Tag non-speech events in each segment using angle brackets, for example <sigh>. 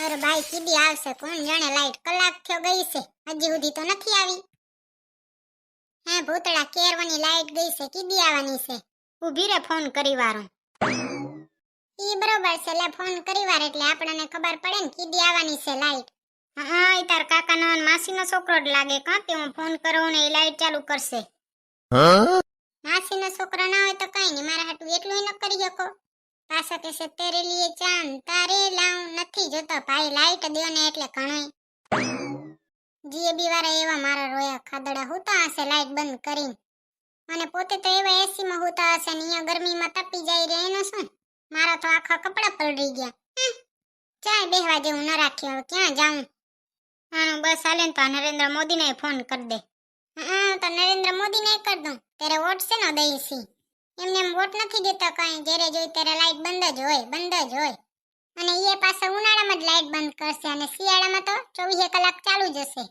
અરે ભાઈ કીધી આવશે કોણ? જાણે લાઈટ કલાક થયો ગઈ છે. હજી સુધી તો નથી આવી. હે ભૂતળા કેરવાની લાઈટ ગઈ છે કીધી આવવાની છે. ઊભી રે ફોન કરી વારો ઈ બરોબર છે લે ફોન કરી વાર એટલે આપણને ખબર પડે ને કીધી આવવાની છે લાઈટ. હા ઈ તાર કાકાનો અને માસીનો છોકરો જ લાગે. કાં તે હું ફોન કરું ને એ લાઈટ ચાલુ કરશે? માસીનો છોકરો ના હોય તો કઈ નહીં મારા હાટુ એટલું ન કરી શકો. પાછો કે છે તેરે લીએ ચાંદ, તારે લાઉં નથી જોતો ભાઈ, લાઈટ દો ને એટલે ઘણોય. જીએબી વાળા એવા મારા રોયા ખાદડા હુતા હશે લાઈટ બંધ કરીને. અને પોતે તો એવા એસી માં હુતા હશે ને અહીંયા ગરમીમાં તપી જાય રે, એનો શું? મારા તો આખા કપડા પલળી ગયા. ચાય બેહવા જેવું ન રાખ્યું ક્યાં જાઉં? હા બસ હાલે તો નરેન્દ્ર મોદીને ફોન કરી દે. હા તો નરેન્દ્ર મોદીને કર દઉં. ત્યારે વોટ છે ને દઈશી એમને એમ વોટ નથી દેતા કાંઈ. જ્યારે જોઈ ત્યારે લાઈટ બંધ જ હોય, બંધ જ હોય. અને એ પાછા ઉનાળામાં જ લાઈટ બંધ કરશે અને શિયાળામાં તો ચોવીસે કલાક ચાલુ જ હશે.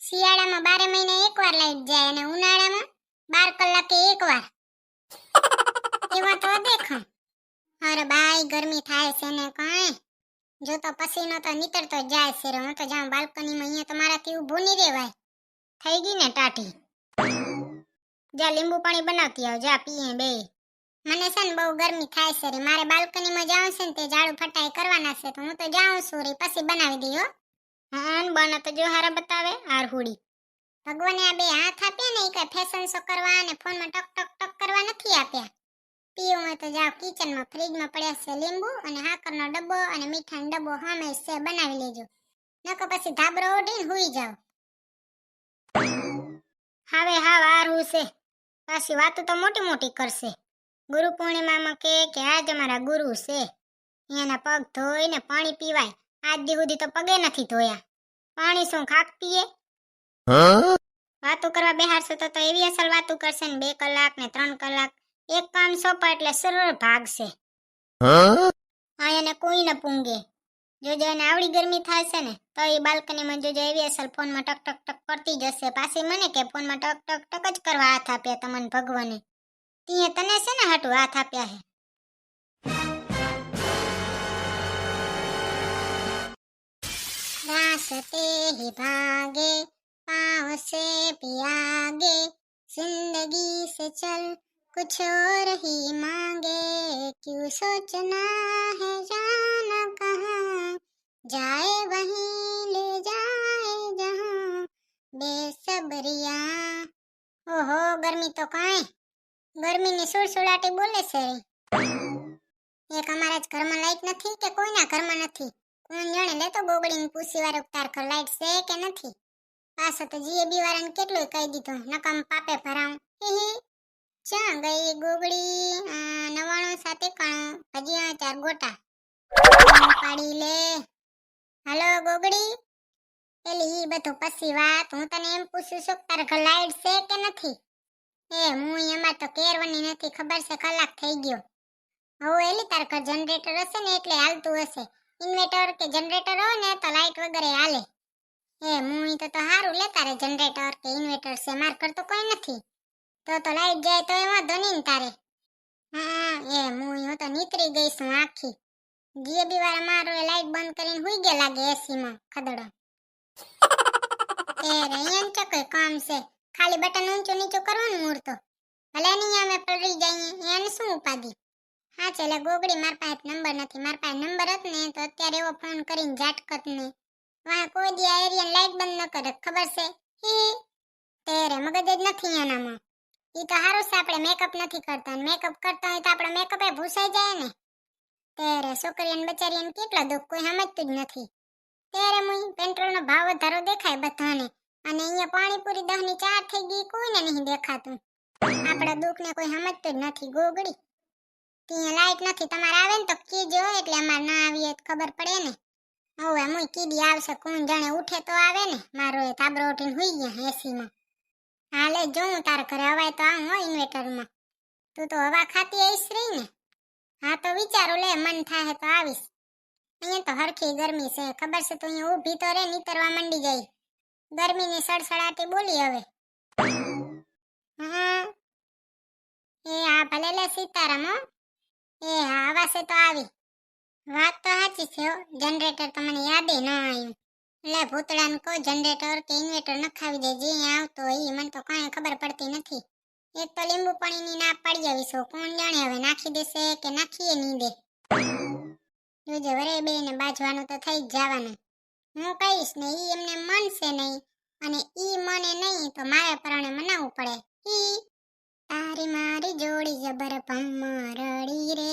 શિયાળામાં બારે મહિને એકવાર લાઈટ જાય અને ઉનાળામાં બાર કલાકે એકવાર એવા તો દેખો અરે બાય ગરમી થાય છે ને કાંઈ? જો તો પસીનો તો નીતરતો જાય છે હું તો જાઉં બાલ્કનીમાં, અહીંયા તો મારાથી ઊભું નહીં રહેવાય થઈ ગઈ ને ટાટી. જા લીંબુ પાણી બનાવતી આવજો, આ પીએ બે. મને છે ને બહુ ગરમી થાય છે રે. મારે બાલ્કનીમાં જાઉં છે ને તે ઝાડુ ફટાઈ કરવાના છે, તો હું તો જાઉં છું રે. પછી બનાવી દઈ હો. હા તો જો હારા બતાવે આરહુડી ભગવાને આ બે હાથ આપ્યા ને એ કઈ ફેશન શો કરવા અને ફોનમાં ટક ટક ટક કરવા નથી આપ્યા. પીવું હોય તો જાઓ, કિચનમાં, ફ્રીજમાં પડ્યા છે લીંબુ અને હાકરનો ડબ્બો અને મીઠાનો ડબ્બો સામે છે, બનાવી લેજો. નકો પછી ધાબરો ઓઢીને હુઈ જાઓ. હવે હા વારું છે. પાછી વાતો તો મોટી મોટી કરશે. ગુરુ પૂર્ણિમામાં કે કે આજ અમારા ગુરુ છે. એના પગ ધોઈને પાણી પીવાય. આજ દી સુધી તો પગે નથી ધોયા. પાણી શું ખાક પીએ? વાતો કરવા બેહારશો તો તો એવી અસલ વાતો કરશે ને બે કલાક ને ત્રણ કલાક. એક કામ સોંપા એટલે સરળ ભાગશે. આ એને કોઈ ન પૂંગે. જોજો એને આવડી ગરમી થાય છે ને. તો એ બાલ્કનીમાં જોજો એવી અસલ ફોનમાં ટક ટક ટક કરતી જશે પાછી મને કે ફોનમાં ટક ટક ટક જ કરવા હાથ આપ્યા તમને ભગવાને તીએ તને છે ને હાટુ હાથ આપ્યા હે रास्ते ही भागे पाँव से भी आगे जिंदगी से चल कुछ और ही मांगे क्यों सोचना है जाना कहाँ जाए वहीं ले जाए जहाँ बेसब्रिया ઓહો ગરમી તો કાંઈ ગરમીની સુળસુળાટી બોલે છે રે. એક અમારા જ ઘરમાં લાઈટ નથી કે કોઈના ઘરમાં નથી કોણ જાણે લે તો ગોગડીને પૂછી વાર તાર ઘર લાઈટ છે કે નથી પાછો તો જીએબી વાળાને કેટલું કહી દીધું નકમ પાપે ભરાવું હી હી ક્યાં ગઈ ગોગડી આ, નવાણું સાત એકાણું હજી આ ચાર ગોટા ફોન પાડી લે હાલો ગોગડી. પેલી ઈ બધું પછી વાત. હું તને એમ પૂછું છું, તાર ઘર લાઈટ છે કે નથી? એ, હું એમાં તો કેરવાની નથી, ખબર છે? કલાક થઈ ગયો. હવે એલી, તાર ઘર જનરેટર હશે ને એટલે હાલતું હશે. ઇન્વર્ટર કે જનરેટર હોય ને, તો લાઈટ વગેરે હાલે. એ, હું તો તો સારું લે, તારે જનરેટર કે ઇન્વર્ટર છે, માર કરતો કોઈ નથી. તો તો લાઈટ જાય તો એમાં ધની ને તારે. હા એ, હું હું તો નીતરી ગઈ છું આખી. જીએબી વાળા મારો એ લાઈટ બંધ કરીને હુઈ ગયા લાગે એસી માં, ખદડો. એ રે, એમ છે કોઈ કામ છે. ખાલી બટન ઊંચું નીચું કરવાનું મૂર્તો. ભલે નહીં અમે પડી જઈએ એને શું ઉપાધિ? હા ચાલે ગોગડી માર પાસે નંબર નથી. માર પાસે નંબર જ ને તો અત્યારે એવો ફોન કરીને ઝાટકત ને વાહ, કોઈ દી આ એરિયા લાઈટ બંધ ન કરે, ખબર છે? હી તેરે મગજ જ નથી એનામાં. ઈ તો સારું છે, આપણે મેકઅપ નથી કરતા. મેકઅપ કરતા હોય તો આપણો મેકઅપ એ ભૂસાઈ જાય ને. તેરે છોકરીઓને બચારીઓને કેટલા દુઃખ કોઈ સમજતું જ નથી. ત્યારે મુઈ પેટ્રોલનો ભાવ વધારો દેખાય બધાને, અને અહીંયા પાણીપુરી દહની ચાર થઈ ગઈ, કોઈને નહીં દેખાતું. આપણા દુઃખને કોઈ સમજતું જ નથી ગોગડી ત્યાં લાઈટ નથી, તમારે આવે ને તો કીજો, એટલે અમારે ના આવીએ ખબર પડે ને. હવે મુઈ કીડી આવશે, કોણ જાણે ઉઠે તો આવે ને. મારો એ તાબરો ઉઠીને હુઈ ગયા એસીમાં. હાલે, જોઉં તાર ઘરે હવાય તો આવું હોય ઇન્વેટરમાં તું તો હવા ખાતી આવીશ રહી ને. હા, તો વિચારું, લે, મન થાય તો આવીશ. અહીંયા તો હરખી ગરમી છે, ખબર છે તું અહીંયા ઊભી તો રે, નીતરવા માંડી ગઈ ગરમીની સડસડાટી બોલી હવે. હા એ હા, ભલે, લે, સીતારામ, હો. એ હા આવાશે તો આવી. વાત તો સાચી છે જનરેટર તો મને યાદે ન આવ્યું. એટલે ભૂતળાને કહો, જનરેટર કે ઇન્વેટર નખાવી દે જે અહીંયા આવતો ઈ મને તો કાંઈ ખબર પડતી નથી. એક તો લીંબુ પાણીની ના પાડી આવીશું કોણ જાણે હવે નાખી દેશે કે નાખીએ નહીં દે? જોજે વરે બે ને બાજવાનું તો થઈ જ જવાનું. હું કહીશ ને ઈ એમને મનશે નહીં અને ઈ મને નહીં તો મારે પ્રાણે મનાવવું પડે. ઈ, તારી મારી જોડી જબર રડી રે.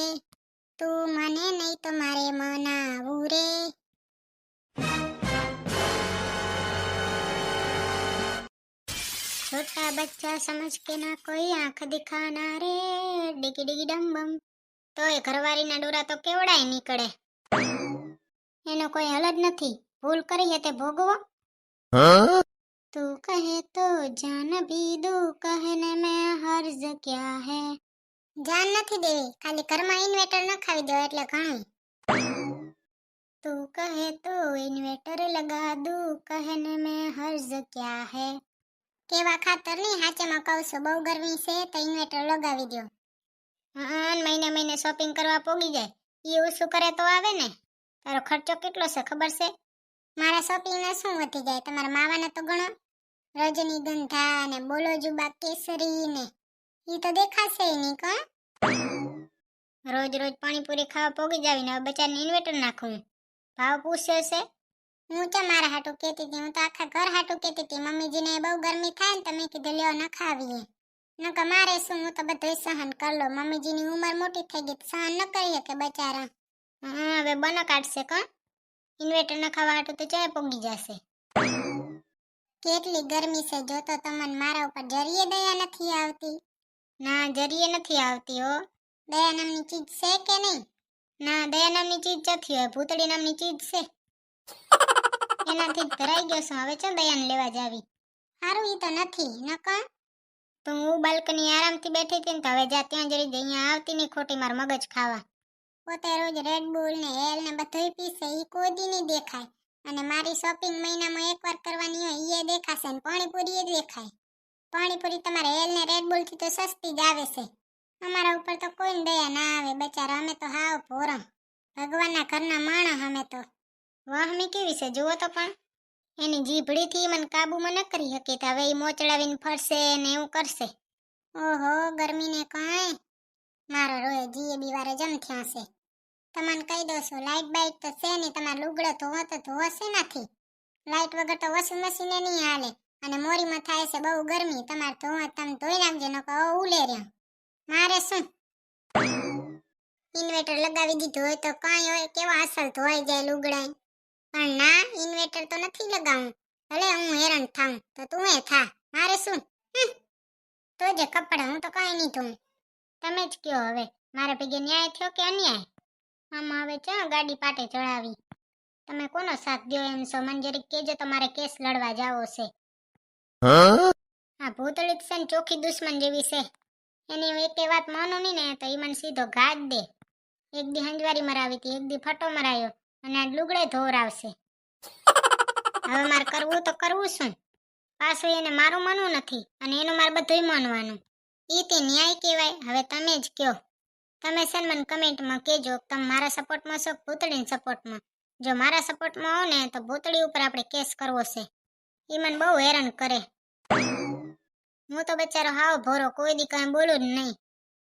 તું મને નહીં તો મારે મનાવું રે. छोटा बच्चा समझ के ना कोई आंख दिखाना रे ડીગી ડીગી ડમ બમ તોય ઘરવાળીના ડોરા તો કેવડાય નીકળે એનો કોઈ હલ જ નથી ભૂલ કરી હે તે ભોગવો તું કહે તો જાન ભી દો કહને મેં હર્જ ક્યા હે જાન નથી દેવી ખાલી ઘરમાં ઇન્વેટર નખાવી દો એટલે ઘણું તું કહે તો ઇન્વેટર લગા દઉં કહને મેં હર્જ ક્યા હે કેવા ખાતર નહીં, હાચેમાં કહું છું. બહુ ગરમી છે તો ઇન્વર્ટર લગાવી દો હા મહિને મહિને શોપિંગ કરવા પોગી જાય. એ ઓછું કરે તો આવે ને. તારો ખર્ચો કેટલો છે, ખબર છે? મારા શોપિંગના શું વધી જાય? તમારા માવાને તો ગણો રજનીગંધા ને બોલો જુબા કેસરી ને. એ તો દેખાશે નહીં કો? રોજ રોજ પાણીપુરી ખાવા પોગી જાવીને હવે બચારને ઇન્વર્ટર નાખું. ભાવ પૂછ્યો છે. હું ચા મારા હાટું કહેતી હતી? હું તો આખા ઘર હાટું કહેતી હતી. મમ્મીજીને બહુ ગરમી થાય ને તમે કીધું, લ્યો ન કે મારે શું? હું તો બધું સહન કર લો મમ્મીજીની ઉંમર મોટી થઈ ગઈ સહન ન કરીએ કે બચારા. હા, હવે બનો કાઢશે કો? ઇન્વેટર ખાવા હાટું તો ચાય પોગી જશે? કેટલી ગરમી છે, જો તો તમને મારા ઉપર જરીએ દયા નથી આવતી. ના, જરીએ નથી આવતી, હો. દયા નામની ચીજ છે કે નહીં? ના, દયા નામની ચીજ નથી હોય, ભૂતળી નામની ચીજ છે. એનાથી ધરાઈ ગયો છું. હવે ચો દયાને લેવા જાવી. સારું ઈ તો નથી. નકા તો હું બાલ્કની આરામથી બેઠી હતી ને તો હવે જા, ત્યાં જરી અહીંયા આવતી નહીં ખોટી માર મગજ ખાવા. પોતે રોજ રેડબુલ ને હેલ ને બધુંય પીસે, ઈ કોદી નહીં દેખાય. અને મારી શોપિંગ મહિનામાં એકવાર કરવાની હોય એ દેખાશે ને પાણીપુરી એ દેખાય. પાણીપુરી તમારે હેલ ને રેડ બુલથી તો સસ્તી જ આવે છે. અમારા ઉપર તો કોઈ દયા ના આવે, બચારા, અમે તો હાવ ભોરમ ભગવાનના ઘરના માણસ અમે તો. વાહમી કેવી છે? જુઓ તો પણ. એની જીભડીથી મને કાબુમાં ન કરી શકી તો હવે એ મોચડાવીને ફરશે ને એવું કરશે. ઓહો, ગરમીને કાંઈ? મારો રોય જીએબી વારે જમ થયા છે. તમને કહી દઉં છું, લાઈટ બાઇટ તો છે નહીં, તમારે લુગડો ધોવો તો ધોવશે નથી. લાઇટ વગર તો વોશિંગ મશીને નહીં હાલે. અને મોરીમાં થાય છે બહુ ગરમી. તમારે ધોવા તમે ધોઈ નાખજો નકો ઉલે રહ્યા. મારે શું? ઇન્વેટર લગાવી દીધું હોય તો કાંઈ હોય, કેવા અસલ ધોવાઈ જાય લુગડાય? પણ ના ઇન્વેટર તો નથી લગાવું. ભલે હું હેરાન થાઉં તો તું એ થા મારે શું? તો જે કપડા હું તો કાંઈ નહીં ધોઉં. તમે જ કયો હવે મારે ભેગે ન્યાય થયો કે અન્યાય? આમાં હવે ચા ગાડી પાટે ચડાવી. તમે કોનો સાથ દો એમ છો? મને જરીક કેજો તમારે કેસ લડવા જાવો છે. આ ભૂતળી છે ને ચોખ્ખી દુશ્મન જેવી છે. એની એકે વાત માનું નહીં ને તો એ મને સીધો ઘા દે. એક દી હંજવારી મરાવી હતી એક દી ફટો મરાયો. અને આ લુગડે ધોરાવશે <laughs> હવે મારે કરવું તો કરવું શું? પાછું એને મારું માનવું નથી અને એનું મારે બધુંય માનવાનું. એ તે ન્યાય કહેવાય. હવે તમે જ કહો. તમે ને મને કમેન્ટમાં કહેજો તમે મારા સપોર્ટમાં છો ભૂતળીના સપોર્ટમાં? જો મારા સપોર્ટમાં હો ને તો ભૂતળી ઉપર આપણે કેસ કરવો છે. એ મને બહુ હેરાન કરે. હું તો બચારો હાવ ભોરો કોઈ દી કાંઈ બોલું જ નહીં.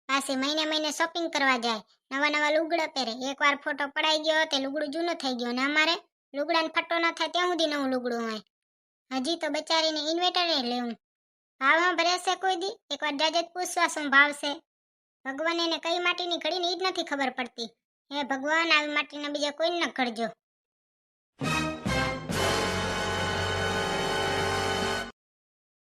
પાછી મહિને મહિને શોપિંગ કરવા જાય. નવા નવા લુગડા પહેરે. એકવાર ફોટો પડાઈ ગયો તે લુગડું જૂનું થઈ ગયું. ને અમારે લુગડાને ફટો ન થાય ત્યાં સુધી નવું લુગડું હોય. હજી તો બચારીને ઇન્વેટરે લેવું. ભાવ ભરેશે કોઈ દી? એકવાર જાજે પૂછવા શું ભાવશે ભગવાન એને કઈ માટીની ઘડીને એ જ નથી ખબર પડતી. હે ભગવાન, આવી માટીના બીજા કોઈ ન ઘડજો.